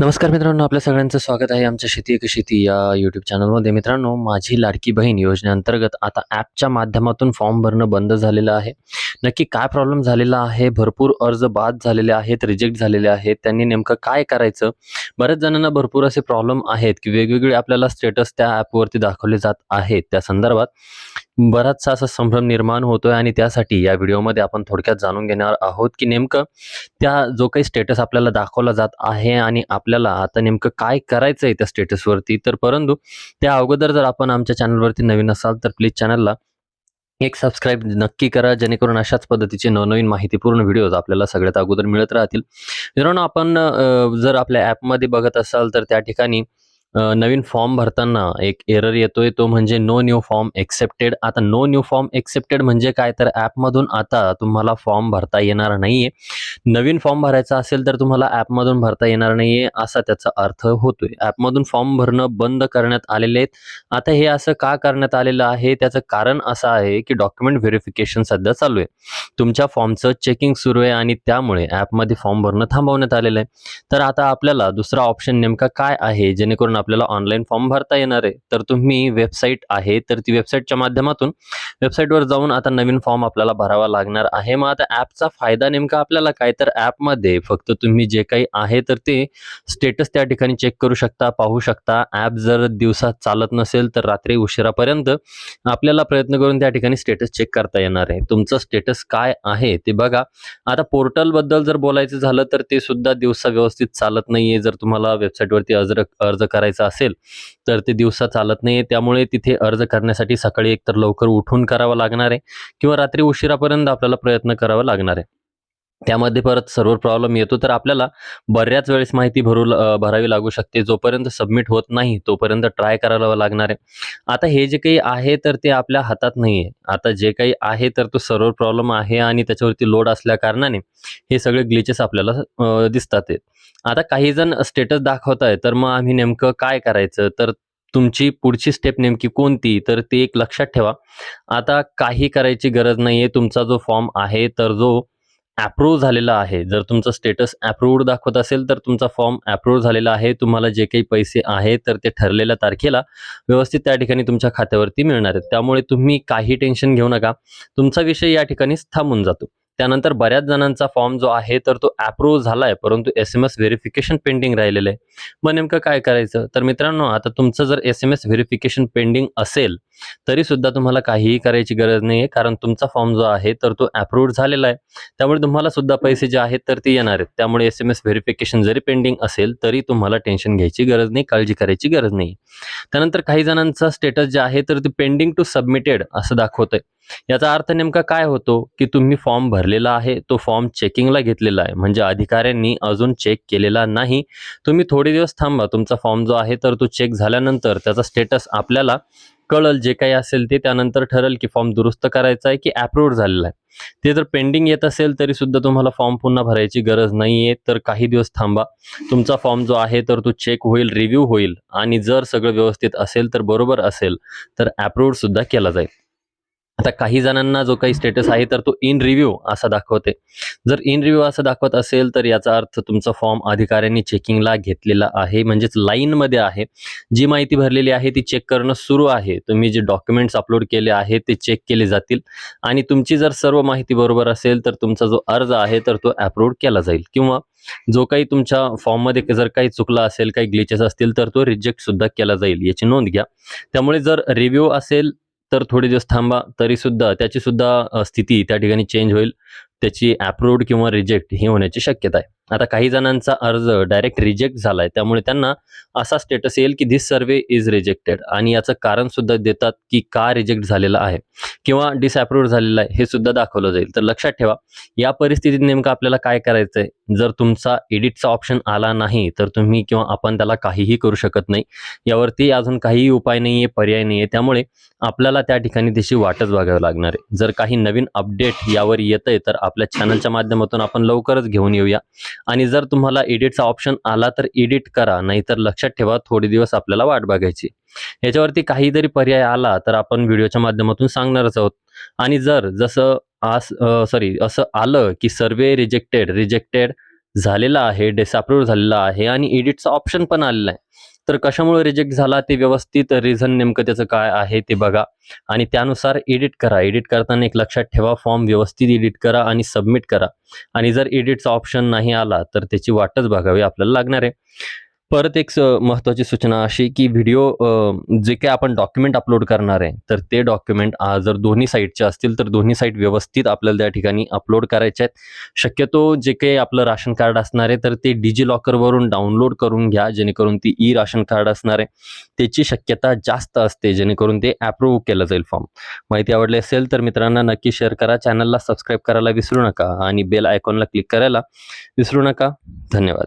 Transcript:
नमस्कार मित्रांनो आपल्या सगळ्यांचं स्वागत आहे आमच्या शेती एक शेती या यूट्यूब चॅनलमध्ये मित्रांनो माझी लाडकी बहीण योजनेअंतर्गत आता ॲपच्या माध्यमातून फॉर्म भरणं बंद झालेलं आहे. नक्की काय प्रॉब्लेम झालेला आहे? भरपूर अर्ज बाद झालेले आहेत रिजेक्ट झालेले आहेत. त्यांनी नेमकं काय करायचं? बऱ्याच जणांना भरपूर असे प्रॉब्लेम आहेत की वेगवेगळे आपल्याला स्टेटस त्या ॲपवरती दाखवले जात आहेत. त्या संदर्भात बराचसा असा संभ्रम निर्माण होतोय आणि त्यासाठी या व्हिडिओमध्ये आपण थोडक्यात जाणून घेणार आहोत की नेमकं त्या जो काही स्टेटस आपल्याला दाखवला जात आहे आणि आपल्याला आता नेमकं काय करायचं आहे त्या स्टेटसवरती तर परंतु त्या अगोदर जर आपण आमच्या चॅनलवरती नवीन असाल तर प्लीज चॅनलला एक सबस्क्राईब नक्की करा जेणेकरून अशाच पद्धतीचे नवनवीन माहितीपूर्ण व्हिडिओज आपल्याला सगळ्यात अगोदर मिळत राहतील. मित्रांनो आपण जर आपल्या ॲपमध्ये बघत असाल तर त्या ठिकाणी नवीन फॉर्म भरताना एक एरर येतोय तो म्हणजे नो न्यू फॉर्म एक्सेप्टेड. आता नो न्यू फॉर्म एक्सेप्टेड म्हणजे काय? तर ॲपमधून आता तुम्हाला फॉर्म भरता येणार नाहीये. नवीन फॉर्म भरायचा असेल तर तुम्हाला ॲपमधून भरता येणार नाहीये असा त्याचा अर्थ होतोय. ॲपमधून फॉर्म भरणं बंद करण्यात आलेले आहेत. आता हे असं का करण्यात आलेलं आहे? त्याचं कारण असं आहे की डॉक्युमेंट व्हेरिफिकेशन सध्या चालू आहे. तुमच्या फॉर्मचं चेकिंग सुरू आहे आणि त्यामुळे ॲपमध्ये फॉर्म भरणं थांबवण्यात आलेलं आहे. तर आता आपल्याला दुसरा ऑप्शन नेमका काय आहे? जेणेकरून आपल्याला ऑनलाईन फॉर्म भरता येणार आहे. तर तुम्ही वेबसाईट आहे तर ती वेबसाईटच्या माध्यमातून वेबसाईटवर जाऊन आता नवीन फॉर्म आपल्याला भरावा लागणार आहे. मग आता ॲपचा फायदा नेमका आपल्याला काय? तर ॲपमध्ये फक्त तुम्ही जे काही आहे तर ते स्टेटस त्या ठिकाणी चेक करू शकता पाहू शकता. ॲप जर दिवसात चालत नसेल तर रात्री उशिरापर्यंत आपल्याला प्रयत्न करून त्या ठिकाणी स्टेटस चेक करता येणार आहे. तुमचं स्टेटस काय आहे ते बघा. आता पोर्टलबद्दल जर बोलायचं झालं तर ते सुद्धा दिवसा व्यवस्थित चालत नाहीये. जर तुम्हाला वेबसाईटवरती अर्ज अर्ज करायचा असेल तर ते दिवसा चालत नाही त्यामुळे तिथे अर्ज करण्यासाठी सकाळी एकतर लवकर उठून करावं लागणार आहे किंवा रात्री उशिरापर्यंत आपल्याला प्रयत्न करावा लागणार आहे. त्यामध्ये परत सर्व्हर प्रॉब्लेम येतो तर आपल्याला बऱ्याच वेळेस माहिती भरू भरावी लागू शकते जोपर्यंत सबमिट होत नाही तोपर्यंत ट्राय करायला लागणार आहे. आता हे जे काही आहे तर ते आपल्या हातात नाही आहे आता जे काही आहे तर तो सर्व्हर प्रॉब्लेम आहे आणि त्याच्यावरती लोड असल्या कारणाने हे सगळे ग्लिचेस आपल्याला दिसतात आता काही जण स्टेटस दाखवत आहे तर मग आम्ही नेमकं काय करायचं? तर तुमची पुढची स्टेप नेमकी कोणती? तर ते एक लक्षात ठेवा. आता काही करायची गरज नाही आहे तुमचा जो फॉर्म आहे तर जो अप्रूव्ह झालेला आहे. जर तुमचं स्टेटस अप्रूव्ड दाखवत असेल तर तुमचा फॉर्म अप्रूव्ह झालेला आहे. तुम्हाला जे काही पैसे आहेत तर ते ठरलेल्या तारखेला व्यवस्थित त्या ठिकाणी तुमच्या खात्यावरती मिळणार आहेत. त्यामुळे तुम्ही काही टेन्शन घेऊ नका. तुमचा विषय या ठिकाणीच थांबून जातो. त्यानंतर बऱ्याच जणांचा फॉर्म जो आहे तर तो अप्रूव्ह झाला आहे परंतु S M S verification pending राहिलेलं आहे. मग नेमकं काय करायचं? तर मित्रांनो आता तुमचं जर S M S verification pending असेल तरी सुद्धा तुम्हाला काहीही करायची गरज नाही आहे कारण तुमचा फॉर्म जो आहे तर तो अप्रूव्ड झालेला आहे. त्यामुळे तुम्हाला सुद्धा पैसे जे आहेत तर ते येणार आहेत. त्यामुळे एस एम एस व्हेरिफिकेशन जरी पेंडिंग असेल तरी तुम्हाला टेन्शन घ्यायची गरज नाही काळजी करायची गरज नाही. त्यानंतर काही जणांचा स्टेटस जे आहे तर ते पेंडिंग टू सबमिटेड असं दाखवतंय. याचा अर्थ नेमका काय होतो की तुम्ही फॉर्म भरलेला आहे तो फॉर्म चेकिंगला घेतलेला आहे. म्हणजे अधिकाऱ्यांनी अजून चेक केलेला नाही. तुम्ही थोडे दिवस थांबा. तुमचा फॉर्म जो आहे तर तो चेक झाल्यानंतर त्याचा स्टेटस आपल्याला कळल जे काही असेल ते त्यानंतर ठरेल की फॉर्म दुरुस्त करायचा आहे की अप्रूव्ड झालेला आहे. ते जर पेंडिंग येत असेल तरी सुद्धा तुम्हाला फॉर्म पुन्हा भरायची गरज नाही आहे तर काही दिवस थांबा. तुमचा फॉर्म जो आहे तर तो चेक होईल रिव्ह्यू होईल. आणि जर सगळं व्यवस्थित असेल तर बरोबर असेल तर अप्रूव्ड सुद्धा केला जाईल. आता काही जणांना जो काही स्टेटस आहे तर तो इन रिव्ह्यू असा दाखवते. जर इन रिव्ह्यू असं दाखवत असेल तर याचा अर्थ तुमचा फॉर्म अधिकाऱ्यांनी चेकिंगला घेतलेला आहे. म्हणजेच लाईनमध्ये आहे. जी माहिती भरलेली आहे ती चेक करणं सुरू आहे. तुम्ही जे डॉक्युमेंट्स अपलोड केले आहेत ते चेक केले जातील. आणि तुमची जर सर्व माहिती बरोबर असेल तर तुमचा जो अर्ज आहे तर तो अप्रूव्ह केला जाईल. किंवा जो काही तुमच्या फॉर्ममध्ये जर काही चुकला असेल काही ग्लिचेस असतील तर तो रिजेक्ट सुद्धा केला जाईल. याची नोंद घ्या. त्यामुळे जर रिव्ह्यू असेल तर थोडे दिवस थांबा तरी सुद्धा त्याची सुद्धा स्थिती त्या ठिकाणी चेंज होईल. त्याची अप्रूव्ड किंवा रिजेक्ट ही होण्याची शक्यता आहे. आता काही जणांचा अर्ज डायरेक्ट रिजेक्ट झालाय त्यामुळे त्यांना असा स्टेटस येईल की धिस सर्वे इज रिजेक्टेड आणि याचं कारण सुद्धा देतात की का रिजेक्ट झालेला आहे किंवा डिसअप्रूव्ह झालेला आहे हे सुद्धा दाखवलं जाईल. तर लक्षात ठेवा या परिस्थितीत नेमकं आपल्याला काय करायचंय? जर तुमचा एडिटचा ऑप्शन आला नाही तर तुम्ही किंवा आपण त्याला काहीही करू शकत नाही. यावरती अजून काहीही उपाय नाही आहे पर्याय नाही आहे त्यामुळे आपल्याला त्या ठिकाणी त्याची वाटच बघावी लागणार आहे. जर काही नवीन अपडेट यावर येत आहे तर आपल्या चॅनलच्या माध्यमातून आपण लवकरच घेऊन येऊया. आणि जर तुम्हाला एडिटचा ऑप्शन आला तर एडिट करा नाहीतर लक्षात ठेवा थोडे दिवस आपल्याला वाट बघायची. याच्यावरती काही जरी पर्याय आला तर आपण व्हिडिओच्या माध्यमातून सांगणारच आहोत. आणि जर जसं आज सॉरी असं आलं की सर्वे रिजेक्टेड रिजेक्टेड झालेला आहे डिसअप्रूव्ह झालेला आहे आणि एडिटचा ऑप्शन पण आलेला आहे तर कशामुळे रिजेक्ट झाला? ते व्यवस्थित रिझन नेमकं त्याचं काय आहे ते बघा. आणि त्यानुसार एडिट करा. एडिट करताना एक लक्षात ठेवा. फॉर्म व्यवस्थित एडिट करा आणि सबमिट करा. आणि जर एडिटचा ऑप्शन नाही आला तर त्याची वाटच बघावी आपल्याला लागणार आहे. परत एक महत्त्वाची सूचना अशी की व्हिडिओ जे काही आपण डॉक्युमेंट अपलोड करणार आहे तर ते डॉक्युमेंट जर दोन्ही साईटचे असतील तर दोन्ही साईट व्यवस्थित आपल्याला त्या ठिकाणी अपलोड करायचे आहेत. शक्यतो जे काही आपलं राशन कार्ड असणार आहे तर ते डिजी लॉकरवरून डाउनलोड करून घ्या जेणेकरून ती ई राशन कार्ड असणार आहे. त्याची शक्यता जास्त असते जेणेकरून ते अप्रूव्ह केलं जाईल फॉर्म माहिती आवडली असेल तर मित्रांना नक्की शेअर करा. चॅनलला सबस्क्राईब करायला विसरू नका आणि बेल आयकॉनला क्लिक करायला विसरू नका. धन्यवाद.